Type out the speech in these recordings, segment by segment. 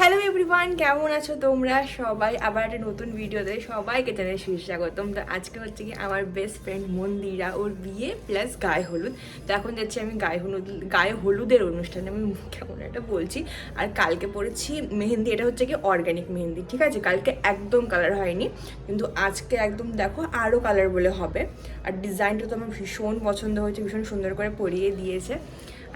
Hello everyone কেমন আছো তোমরা? সবাই আবার একটা নতুন ভিডিওতে সবাইকে জানাই শীর্ষ স্বাগতম তো আজকে হচ্ছে কি আমার বেস্ট ফ্রেন্ড মন্দিরা, ওর বিয়ে প্লাস গায়ে হলুদ। তো এখন যাচ্ছি আমি গায়ে হলুদ, গায়ে হলুদের অনুষ্ঠানে। আমি কেমন একটা বলছি। আর কালকে পড়েছি মেহেন্দি, এটা হচ্ছে কি অর্গ্যানিক মেহেন্দি, ঠিক আছে? কালকে একদম কালার হয়নি। কিন্তু আজকে একদম দেখো আরও কালার বলে হবে। আর ডিজাইনটা তো আমার ভীষণ পছন্দ হয়েছে, ভীষণ সুন্দর করে পরিয়ে দিয়েছে।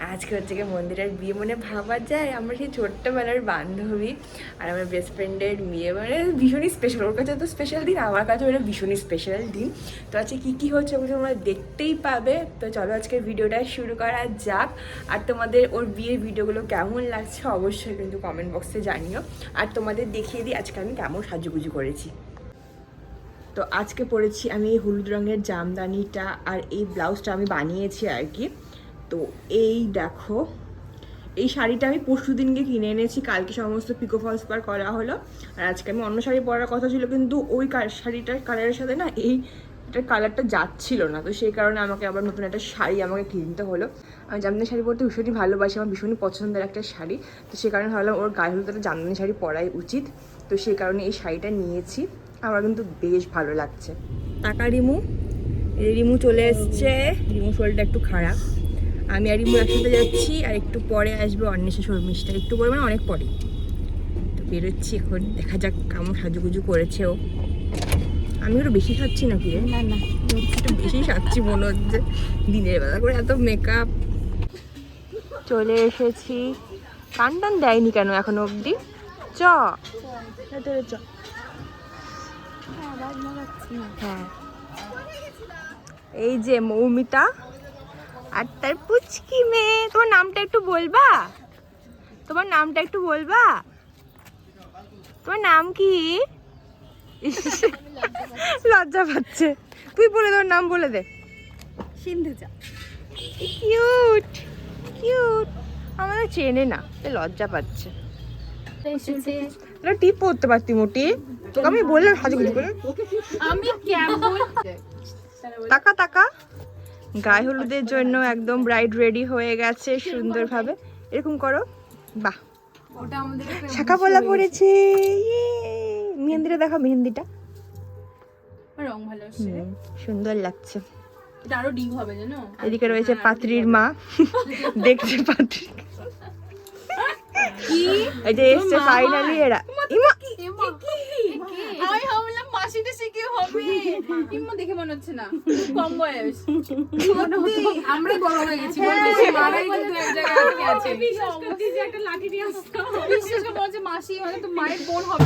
আজকে হচ্ছে গিয়ে মন্দিরের বিয়ে মনে ভাবা যায়। আমরা সেই ছোট্টবেলার বান্ধবী আর আমার বেস্ট ফ্রেন্ডের বিয়ে মানে ভীষণই স্পেশাল ওর কাছে তো স্পেশাল দিন, আমার কাছে ওটা ভীষণই স্পেশাল দিন। তো আজকে কী কী হচ্ছে ওগুলো তোমরা দেখতেই পাবে। তো চলো আজকের ভিডিওটা শুরু করা যাক। আর তোমাদের ওর বিয়ের ভিডিওগুলো কেমন লাগছে অবশ্যই কিন্তু কমেন্ট বক্সে জানিও। আর তোমাদের দেখিয়ে দিই আজকে আমি কেমন সাজুগুজু করেছি। তো আজকে পরেছি আমি হলুদ রঙের জামদানিটা আর এই ব্লাউজটা আমি বানিয়েছি আর কি। তো এই দেখো এই শাড়িটা আমি পরশু দিনকে কিনে এনেছি কালকে সমস্ত পিকো ফলস পার করা হলো। আর আজকে আমি অন্য শাড়ি পরার কথা ছিল কিন্তু ওই শাড়িটার কালারের সাথে না এই এটার কালারটা যাচ্ছিল না। তো সেই কারণে আমাকে আবার নতুন একটা শাড়ি আমাকে কিনতে হলো। আমি জামদানি শাড়ি পরতে ভীষণই ভালোবাসি আমার ভীষণই পছন্দের একটা শাড়ি। তো সেই কারণে ভাবলাম ওর গায়ে হলুদ একটা জামদানি শাড়ি পরাই উচিত। তো সেই কারণে এই শাড়িটা নিয়েছি। আমার কিন্তু বেশ ভালো লাগছে। টাকা রিমু এই রিমু চলে এসছে। রিমু শোলটা একটু খারাপ আমি আর রিমু একসাথে যাচ্ছি আর একটু পরে আসবে অন্বেষা শর্মিষ্ঠা। একটু পরে মানে অনেক পরে তো বেরোচ্ছি এখন দেখা যাক কেমন সাজুগুজু করেছে ও। আমি ওটা বেশি সাজছি নাকি না না। একটু বেশি সাজছি মনে হচ্ছে। দিনের বেলা করে এত মেকআপ চলে এসেছি। কান টান দেয়নি কেন এখনও অবধি? চ। না হ্যাঁ। এই যে মৌমিতা। আর তার পুচকি মেয়ে। তোমার নামটা একটু বলবা? তোমার নামটা একটু বলবা? তোমার নাম কি? লজ্জা পাচ্ছে। তুই বলে তোর নাম বলে দে। সিন্ধুজা। Cute cute. আমাদের চেনে না তাই লজ্জা পাচ্ছে। এটা টিপ পড়তে পারতি মোটি। তোকে আমি বললাম সাজুগুজু করে। আমি কেমন? টাকা টাকা গায়ে হলুদের জন্য একদম ব্রাইড রেডি হয়ে গেছে সুন্দরভাবে। এরকম করো। বাহ। শাখা পলা পড়েছে। ইয়ে! মেহেন্দিটা দেখো মেহেন্দিটা। রং ভালো আসছে। রে। হুম, সুন্দর লাগছে। এটা আরও ডিপ হবে জানো? এদিকে রয়েছে পাত্রীর মা। দেখছে পাত্রী কি? এই যে এসছে ফাইনালি এরা। ইমা মাসিটা শিখে হবে। ইম্মা দেখে মনে হচ্ছে না। কম বয়স। আমরা বড় হয়ে গেছি। বলতেছি মারাই কিন্তু এক জায়গায় আটকে আছে। বিশ্বাস করছি যে একটা লাঠি নিয়ে আসতো বিশ্বাস করে মাসি মানে তো মায়ের বোন হবে।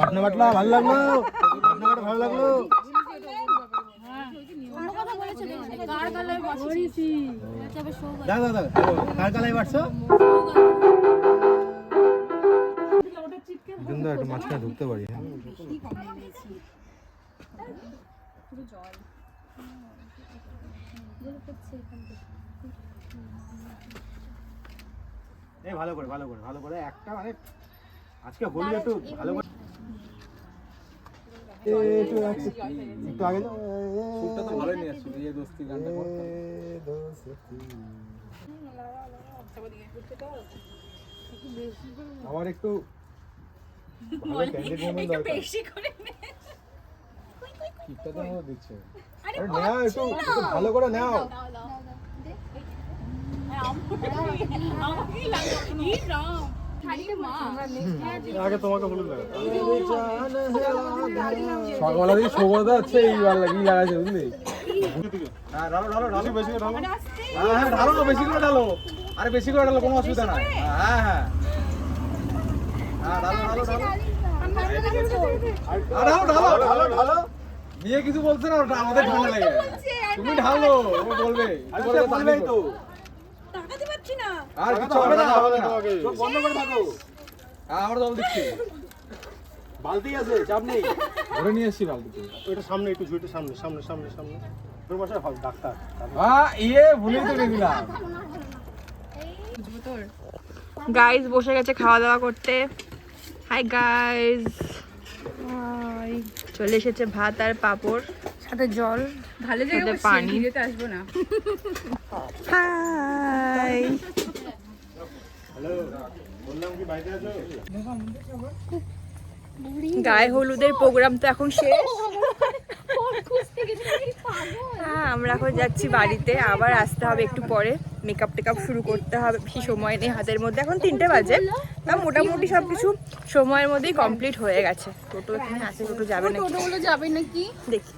বাবা ভালো লাগল? ভালো লাগল? দাদা দাদা কার কালাই বাড়ছো? কিন্তু একটু মাঝখানে ঢুকতে পারি হ্যাঁ। এই ভালো করে ভালো করে ভালো করে। একটা মানে আজকে হোলি একটু ভালো করে একটু একটু- একটু আগে যাও। সুরটা তো ভালোই নিয়ে আসছো দোস্তি গানটা করতে আমার একটু ভালো ক্যান্ডিড মোমেন্ট দরকার। কিপটা তো আমার দিচ্ছে। আরে নাও একটু একটু ভালো করে নাও। আগে তোমাকে হলুদ সকালবেলা দিয়ে সৌগতা হচ্ছে এই বার লাগি লাগাচ্ছে বুঝলি? হ্যাঁ ঢালো ঢালো ঢালো। বেশি করে ঢালো হ্যাঁ হ্যাঁ ঢালো না বেশি করে ঢালো। আরে বেশি করে ঢালো কোনো অসুবিধা নাই। হ্যাঁ হ্যাঁ। হ্যাঁ ঢালো ঢালো ঢালো। আর ঢালো ঢালো ঢালো ঢালো। নিয়ে কিছু বলছে না ওটা আমাদের ঠান্ডা লাগে তুমি ঢালো বলবে। আরে সে বলবেই তো। আর কিছু হবে না হবে না। চোখ বন্ধ করে থাকো। হ্যাঁ, আমরা জল দিচ্ছি। বালতি আছে চাপ নেই। ধরে নিয়ে এসছি বালতিতে ওইটা সামনে একটু ঝুঁইটা সামনে সামনে সামনে সামনে। তোর বাসায় ডাক্তার। হ্যাঁ ইয়ে ভুলেই তো নিলাম গাইজ বসে গেছে খাওয়া দাওয়া করতে হাই গাইজ চলে এসেছে ভাত আর পাঁপড়। সাথে জল। ভালো জায়গায় পানি। পানি আসব না। হাই হ্যালো বললাম কি বাড়িতে আছো গায়ে হলুদের প্রোগ্রাম তো এখন শেষ। হ্যাঁ আমরা এখন যাচ্ছি বাড়িতে। আবার আসতে হবে একটু পরে। মেকআপ টেকআপ শুরু করতে হবে। বেশি সময় নেই হাতের মধ্যে। এখন তিনটে বাজে। তা মোটামুটি সব কিছু সময়ের মধ্যেই কমপ্লিট হয়ে গেছে। টোটো এখানে আছে টোটো যাবে নাকি? টোটোগুলো যাবে নাকি? দেখি।